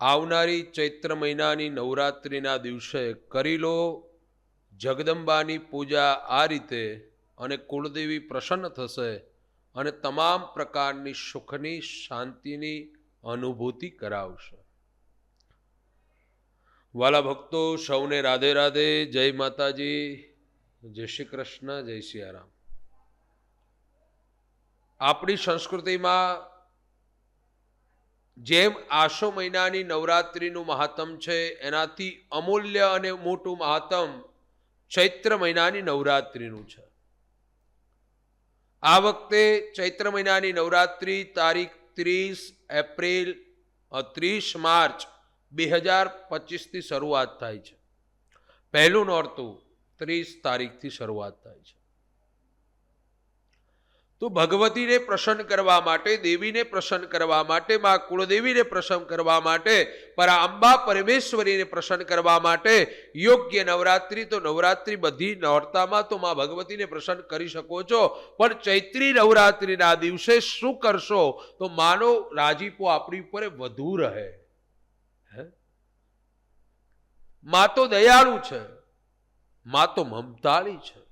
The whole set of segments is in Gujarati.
આવનારી ચૈત્ર મહિનાની નવરાત્રિના દિવસે કરી લો. જગદંબાની પૂજા આ રીતે અને કુળદેવી પ્રસન્ન થશે અને તમામ પ્રકારની સુખની, શાંતિની અનુભૂતિ કરાવશે. વાલા ભક્તો, સૌને રાધે રાધે. જય માતાજી. જય શ્રી કૃષ્ણ. જય સિયારામ આપણી સંસ્કૃતિમાં જેમ આશો મહિનાની નવરાત્રિનું મહાત્મ છે, એનાથી અમૂલ્ય અને મોટું મહાત્મ ચૈત્ર મહિનાની નવરાત્રિનું છે. આ વખતે ચૈત્ર મહિનાની નવરાત્રિ તારીખ ત્રીસ એપ્રિલ ત્રીસ માર્ચ બે હજાર પચીસથી શરૂઆત થાય છે. પહેલું નોરતું ત્રીસ તારીખથી શરૂઆત થાય છે. તો ભગવતીને પ્રસન્ન કરવા માટે, દેવીને પ્રસન્ન કરવા માટે, મા કુળદેવીને પ્રસન્ન કરવા માટે, પરા અંબા પરમેશ્વરીને પ્રસન્ન કરવા માટે યોગ્ય નવરાત્રિ તો નવરાત્રિ બધી નોરતામાં તો મા ભગવતીને પ્રસન્ન કરી શકો છો. પણ ચૈત્રી નવરાત્રિના દિવસે શું કરશો? તો માનો રાજીપો આપણી ઉપર વધુ રહે. મા તો દયાળુ છે. મા તો મમતાળી છે.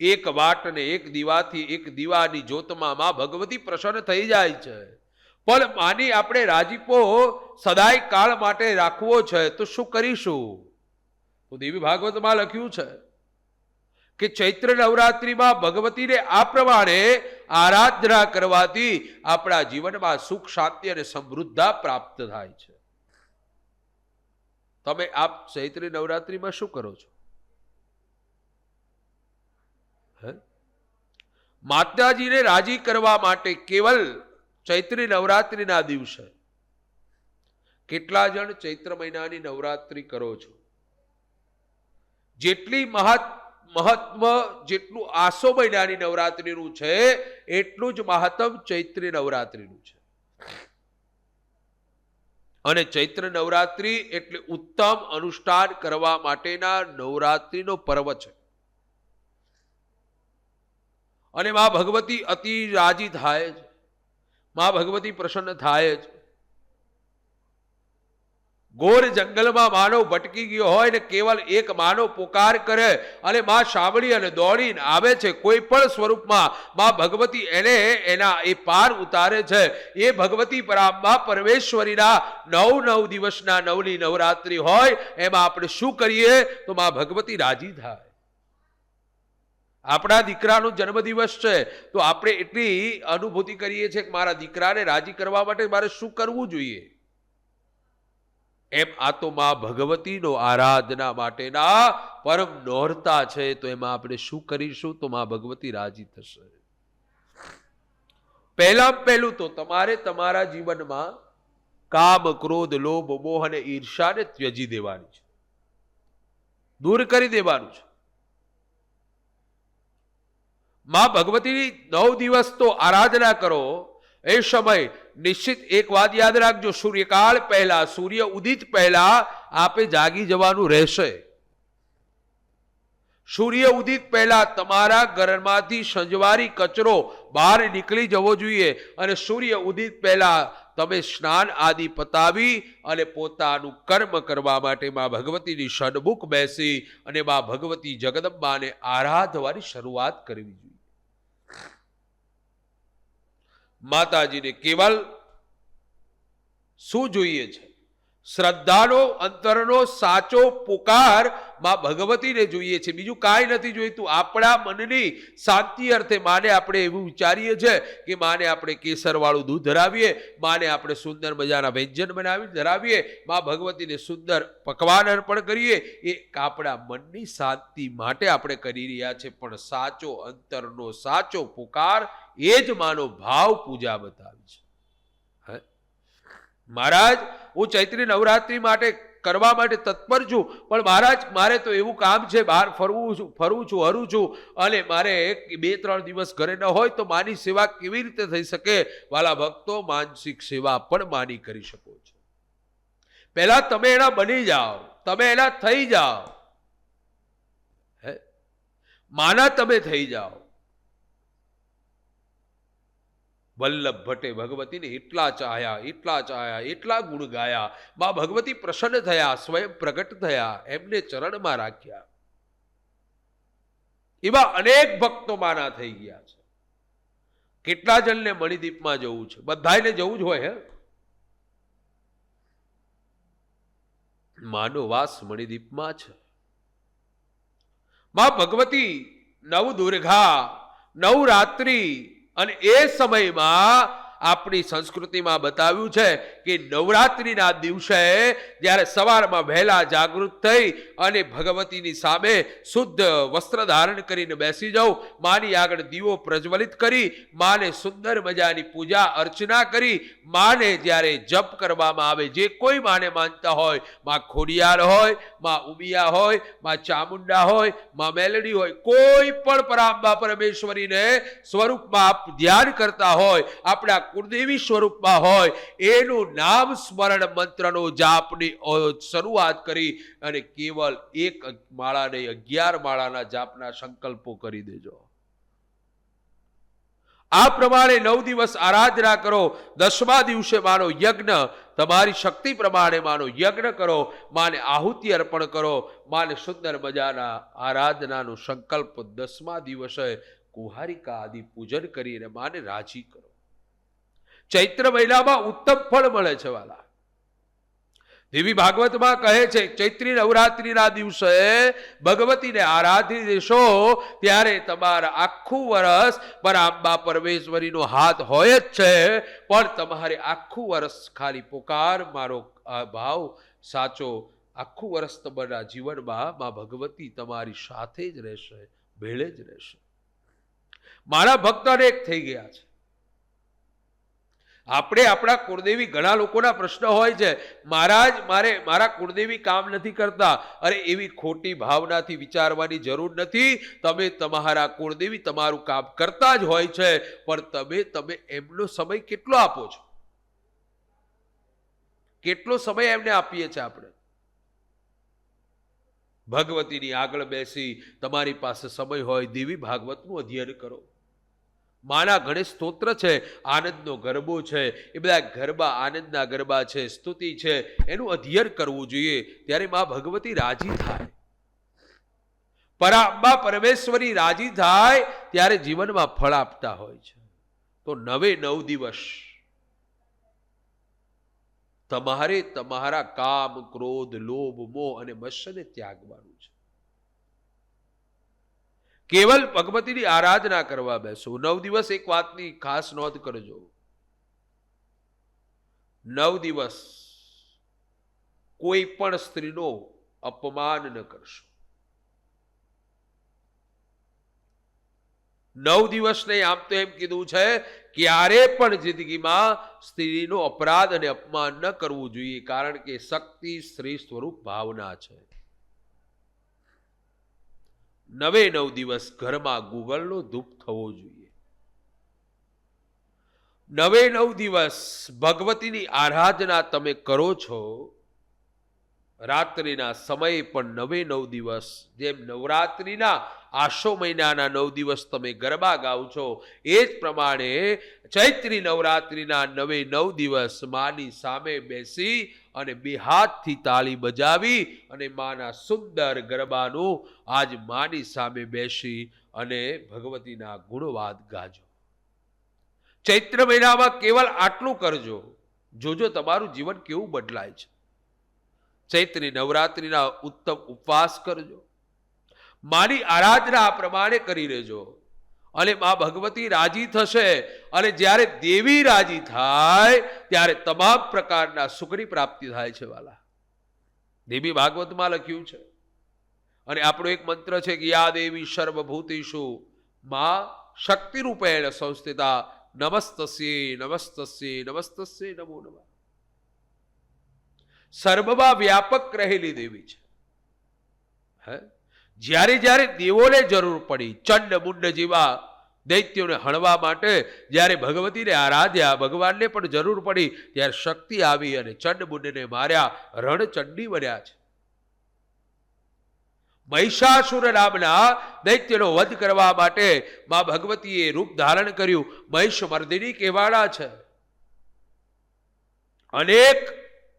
એક વાટ ને એક દીવાથી એક દીવાની જ્યોતમાં માં ભગવતી પ્રસન્ન થઈ જાય છે. પણ માની આપણે રાજીપો સદાય કાળ માટે રાખવો છે, તો શું કરીશું? દેવી ભાગવતમાં લખ્યું છે કે ચૈત્ર નવરાત્રિમાં ભગવતીને આ પ્રમાણે આરાધના કરવાથી આપણા જીવનમાં સુખ, શાંતિ અને સમૃદ્ધા પ્રાપ્ત થાય છે. તમે આપ ચૈત્રી નવરાત્રિમાં શું કરો છો? માતાજીને રાજી કરવા માટે કેવલ ચૈત્રી નવરાત્રિના દિવસે કેટલા જણ ચૈત્ર મહિનાની નવરાત્રિ કરો છો? જેટલી મહત મહત્વ જેટલું આસો મહિનાની નવરાત્રિનું છે, એટલું જ મહત્તમ ચૈત્રી નવરાત્રિનું છે. અને ચૈત્ર નવરાત્રિ એટલે ઉત્તમ અનુષ્ઠાન કરવા માટેના નવરાત્રિનો પર્વ છે. અને મા ભગવતી અતિ રાજી થાય છે. મા ભગવતી પ્રસન્ન થાય છે. ઘોર જંગલમાં માનવ ભટકી ગયો હોય ને કેવલ એક માનવ પોકાર કરે અને માં સાંભળી અને દોડીને આવે છે, કોઈ પણ સ્વરૂપમાં માં ભગવતી એને એના એ પાર ઉતારે છે. એ ભગવતી પરામાં પરમેશ્વરીના નવ નવ દિવસના નવની નવરાત્રિ હોય, એમાં આપણે શું કરીએ? તો માં ભગવતી રાજી થાય. આપણા દીકરાનો જન્મદિવસ છે, તો આપણે એટલી અનુભૂતિ કરીએ છીએ કે મારા દીકરાને રાજી કરવા માટે મારે શું કરવું જોઈએ? એમ આ તો મા ભગવતીનો આરાધના માટેના પરમ નોરતા છે, તો એમાં આપણે શું કરીશું? તો મા ભગવતી રાજી થશે. પહેલા પહેલું તો તમારે તમારા જીવનમાં કામ, ક્રોધ, લોભ, મોહ અને ઈર્ષાને ત્યજી દેવાની છે. દૂર કરી દેવાનું છે. માં ભગવતીની નવ દિવસ તો આરાધના કરો. એ સમય નિશ્ચિત એક વાત યાદ રાખજો, સૂર્યકાળ પહેલા, સૂર્ય ઉદિત પહેલા આપે જાગી જવાનું રહેશે. સૂર્ય ઉદિત પહેલા તમારા ઘરમાંથી સંજવારી કચરો બહાર નીકળી જવો જોઈએ અને સૂર્ય ઉદિત પહેલા તમે સ્નાન આદિ પતાવી અને પોતાનું કર્મ કરવા માટે માં ભગવતીની સન્મુખ બેસી અને મા ભગવતી જગદંબાને આરાધવાની શરૂઆત કરવી જોઈએ. માતાજીને કેવલ શું જોઈએ છે? શ્રદ્ધાનો, અંતરનો, સાચો પુકારમાં ભગવતીને જોઈએ છે. બીજું કાંઈ નથી જોઈતું. આપણા મનની શાંતિ અર્થે માને આપણે એવું વિચારીએ છીએ કે માને આપણે કેસરવાળું દૂધ ધરાવીએ, માને આપણે સુંદર મજાના વ્યંજન બનાવી ધરાવીએ, માં ભગવતીને સુંદર પકવાન અર્પણ કરીએ. એ આપણા મનની શાંતિ માટે આપણે કરી રહ્યા છે. પણ સાચો અંતરનો, સાચો પુકાર એ જ માનો ભાવ પૂજા બતાવી છે. મહારાજ, હું ચૈત્રી નવરાત્રી માટે કરવા માટે તત્પર છું, પણ મહારાજ, મારે તો એવું કામ છે, બહાર ફરવું છું ફરવું છું, હરું છું, અને મારે બે ત્રણ દિવસ ઘરે ન હોય તો માની સેવા કેવી રીતે થઈ શકે? વાલા ભક્તો, માનસિક સેવા પણ માની કરી શકો છો. પહેલા તમે એના બની જાઓ, તમે એના થઈ જાઓ. હે? માના તમે થઈ જાઓ. વલ્લભ ભટ્ટે ભગવતીને એટલા ચાહ્યા એટલા ચાહ્યા, એટલા ગુણ ગાયા. મા ભગવતી પ્રસન્ન થયા, સ્વયં પ્રગટ થયા, એમને ચરણમાં રાખ્યા. એવા અનેક ભક્તો માના થઈ ગયા છે. કેટલા જણને મણિદીપમાં જવું છે? બધાને જવું જ હોય, હે? માનો વાસ મણિદીપમાં છે. માં ભગવતી નવ દુર્ગા, નવ રાત્રિ અને એ સમયમાં આપણી સંસ્કૃતિમાં બતાવ્યું છે કે નવરાત્રિના દિવસે જ્યારે સવારમાં વહેલા જાગૃત થઈ અને ભગવતીની સામે શુદ્ધ વસ્ત્ર ધારણ કરીને બેસી જાઉં, માની આગળ દીવો પ્રજ્વલિત કરી, માને સુંદર મજાની પૂજા અર્ચના કરી, માને જ્યારે જપ કરવામાં આવે, જે કોઈ માને માનતા હોય, માં ખોડિયાર હોય, માં ઉમિયા હોય, માં ચામુંડા હોય, માં મેલડી હોય, કોઈ પણ પરાંબા પરમેશ્વરીને સ્વરૂપમાં આપ ધ્યાન કરતા હોય, આપણા કુળદેવી સ્વરૂપમાં હોય, એનું નામ સ્મરણ મંત્રનો જાપની શરૂઆત કરી અને કેવલ એક માળા નહીં અગિયાર માળાના જાપના સંકલ્પો કરી દેજો. આ પ્રમાણે નવ દિવસ આરાધના કરો, દસમા દિવસે માનો યજ્ઞ, તમારી શક્તિ પ્રમાણે માનો યજ્ઞ કરો, માને આહુતિ અર્પણ કરો, માને સુંદર મજાના આરાધનાનો સંકલ્પ દસમા દિવસે કુહારિકા આદિ પૂજન કરીને માને રાજી કરો. ચૈત્ર મહિનામાં ઉત્તમ ફળ મળે છે વાલા. દેવી ભાગવતમાં કહે છે, ચૈત્રી નવરાત્રિના દિવસે ભગવતીને આરાધી દેશો, ત્યારે તમારા આખું વર્ષ પરાંબા પરમેશ્વરીનો હાથ હોય જ છે, પણ તમારે આખું વર્ષ ખાલી પોકાર, મારો ભાવ સાચો. આખું વર્ષ તમારા જીવનમાં માં ભગવતી તમારી સાથે જ રહેશે, ભેળે જ રહેશે. મારા ભક્ત અનેક થઈ ગયા છે. આપણે આપણા કુળદેવી ઘણા લોકોના પ્રશ્ન હોય છે. મહારાજ, મારે, મારા કુળદેવી કામ નથી કરતા. અરે, એવી ખોટી ભાવનાથી વિચારવાની જરૂર નથી. તમે તમારા કુળદેવી તમારું કામ કરતા જ હોય છે, પણ તમે તમે એમનો સમય કેટલો આપો છો? કેટલો સમય એમને આપીએ છીએ આપણે? ભગવતીની આગળ બેસી તમારી પાસે સમય હોય, દેવી ભાગવતનું અધ્યયન કરો. માના ગણેશ સ્તોત્ર છે, આનંદનો ગરબો છે, એ બધા ગરબા, આનંદના ગરબા છે, સ્તુતિ છે, એનું અધ્યયન કરવું જોઈએ ત્યારે મા ભગવતી રાજી થાય. પરાંબા પરમેશ્વરી રાજી થાય ત્યારે જીવનમાં ફળ આપતા હોય છે. તો નવે નવ દિવસ તમારે તમારા કામ, ક્રોધ, લોભ, મોહ અને મત્સરને ત્યાગવાનું. કેવલ ભગવતીની આરાધના કરવા બેસો. નવ દિવસ એક વાતની ખાસ નોંધ કરજો. નવ દિવસ કોઈ પણ સ્ત્રીનો અપમાન ન કરશો. નવ દિવસ નહીં, આમ તો એમ કીધું છે ક્યારે પણ જિંદગીમાં સ્ત્રીનો અપરાધ અને અપમાન ન કરવું જોઈએ, કારણ કે શક્તિ સ્ત્રી સ્વરૂપ ભાવના છે. નવે નવ દિવસ ઘરમાં ગુગલનો ધૂપ થવો જોઈએ. નવે નવ દિવસ ભગવતીની આરાધના તમે કરો છો, રાત્રિના સમયે પણ નવે નવ દિવસ, જેમ નવરાત્રિના આશો મહિનાના નવ દિવસ તમે ગરબા ગાઓ છો, એ જ પ્રમાણે ચૈત્રી નવરાત્રિના નવે નવ દિવસ માની સામે બેસી અને બે હાથથી તાળી બજાવી અને માના સુંદર ગરબાનું આજ માની સામે બેસી અને ભગવતીના ગુણવાદ ગાજો. ચૈત્ર મહિનામાં કેવલ આટલું કરજો. જોજો તમારું જીવન કેવું બદલાય છે. ચૈત્રી નવરાત્રિના ઉત્તમ ઉપવાસ કરજો. મારી આરાધના આ પ્રમાણે કરી લેજો. અને મા ભગવતી રાજી થશે. અને જ્યારે દેવી રાજી થાય, ત્યારે તમામ પ્રકારના સુખની પ્રાપ્તિ થાય છે, વાલા. દેવી ભાગવતમાં લખ્યું છે. અને આપણો એક મંત્ર છે કે, યા દેવી સર્વભૂતિષુ, મા શક્તિરૂપેણ સંસ્થિતા, નમસ્તસ્યે નમસ્તસ્યે, નમસ્તસ્ય નમો નમઃ. સર્વમાં વ્યાપક રહેલી દેવી છે. હે? જ્યારે જ્યારે દેવોને જરૂર પડી, ચંડ મુંડ જેવા દૈત્યોને હણવા માટે જ્યારે ભગવતીને આરાધ્યા, ભગવાનને પણ જરૂર પડી, ત્યારે શક્તિ આવી અને ચંડ મુંડને માર્યા, રણચંડી બન્યા છે. મહિષાસુર નામના દૈત્યનો વધ કરવા માટે મા ભગવતીએ રૂપ ધારણ કર્યું. મહિષ મર્દિની કહેવાડા છે. અનેક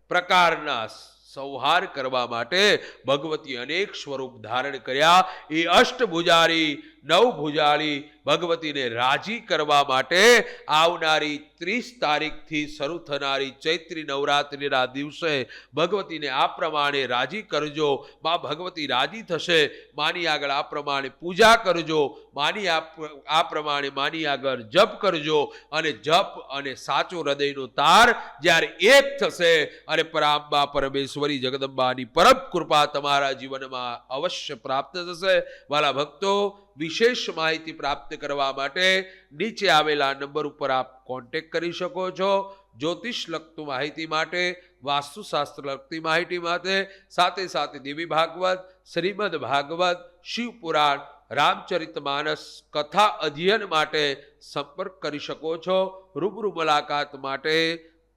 પ્રકારના સંહાર કરવા માટે ભગવતી અનેક સ્વરૂપ ધારણ કર્યા. એ અષ્ટભુજારી નવભુજારી ભગવતીને રાજી કરવા માટે આવનારી ત્રીસ તારીખથી શરૂ થનારી ચૈત્રી નવરાત્રિના દિવસે ભગવતીને આ પ્રમાણે રાજી કરજો. માં ભગવતી રાજી થશે, માની આગળ આ પ્રમાણે પૂજા કરજો, માની આ પ્રમાણે માની આગળ જપ કરજો અને જપ અને સાચો હૃદયનો તાર જ્યારે એક થશે અને પરાંબા પરમેશ્વરી જગદંબાની પરમ કૃપા તમારા જીવનમાં અવશ્ય પ્રાપ્ત થશે. વાલા ભક્તો વિશેષ માહિતી પ્રાપ્ત કરવા માટે નીચે આવેલા નંબર ઉપર આપ કોન્ટેક કરી શકો છો. જ્યોતિષ લગતું માહિતી માટે, વાસ્તુશાસ્ત્ર લગતી માહિતી માટે, સાથે સાથે દેવી ભાગવત, શ્રીમદ ભાગવત શિવપુરાણ રામચરિત માનસ કથા અધ્યયન માટે સંપર્ક કરી શકો છો. રૂબરૂ મુલાકાત માટે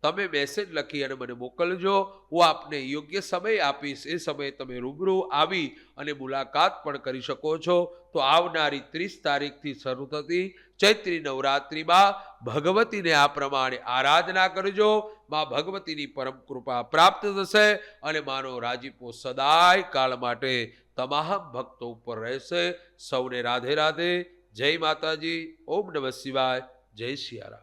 તમે મેસેજ લખી અને મને મોકલજો. હું આપને યોગ્ય સમય આપીશ. એ સમયે તમે રૂબરૂ આવી અને મુલાકાત પણ કરી શકો છો. તો આવનારી ત્રીસ તારીખથી શરૂ થતી ચૈત્રી નવરાત્રિમાં ભગવતીને આ પ્રમાણે આરાધના કરજો. માં ભગવતીની પરમ કૃપા પ્રાપ્ત થશે અને માનો રાજીપો સદાય કાળ માટે તમામ ભક્તો ઉપર રહેશે. સૌને રાધે રાધે. જય માતાજી. ઓમ નમઃ શિવાય. જય સિયારામ